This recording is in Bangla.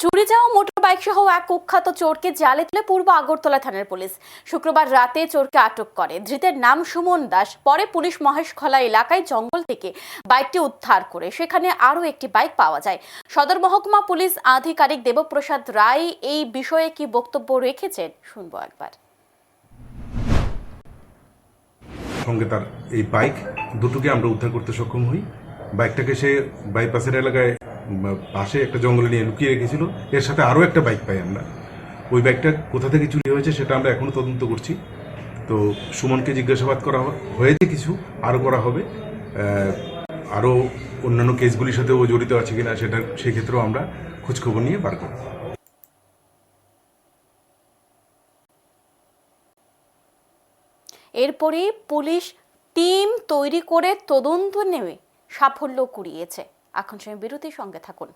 এক কুখ্যাত চোরকে জালে তুলে পূর্ব আগরতলা থানার পুলিশ। শুক্রবার রাতে চোরকে আটক করে। ধৃতের নাম সুমন দাস, পরে পুলিশ মহেশখলা এলাকায় জঙ্গল থেকে বাইকটি উদ্ধার করে। সেখানে আরও একটি বাইক পাওয়া যায়। সদর মহকুমা পুলিশ আধিকারিক দেবপ্রসাদ রায় এই বিষয়ে কি বক্তব্য রেখেছেন শুনব একবার। সঙ্গে তার এই বাইক, দুটোকে আমরা উদ্ধার করতে সক্ষম হই। বাইকটাকে সে বাইপাসের এলাকায় পাশে একটা জঙ্গলে নিয়ে লুকিয়ে রেখেছিল। এর সাথে আরও একটা বাইক পাই আমরা। ওই বাইকটা কোথা থেকে চুরি হয়েছে সেটা আমরা এখনও তদন্ত করছি। তো সুমনকে জিজ্ঞাসাবাদ করা হয়েছে কিছু, আরও করা হবে। আরও অন্যান্য কেসগুলির সাথে ও জড়িত আছে কিনা সেটা সেক্ষেত্রেও আমরা খোঁজখবর নিয়ে বার করব। এরপরে পুলিশ টিম তৈরি করে তদন্ত নেমে সাফল্য কুড়িয়েছে। এখন সময় বিরতির সঙ্গে থাকুন।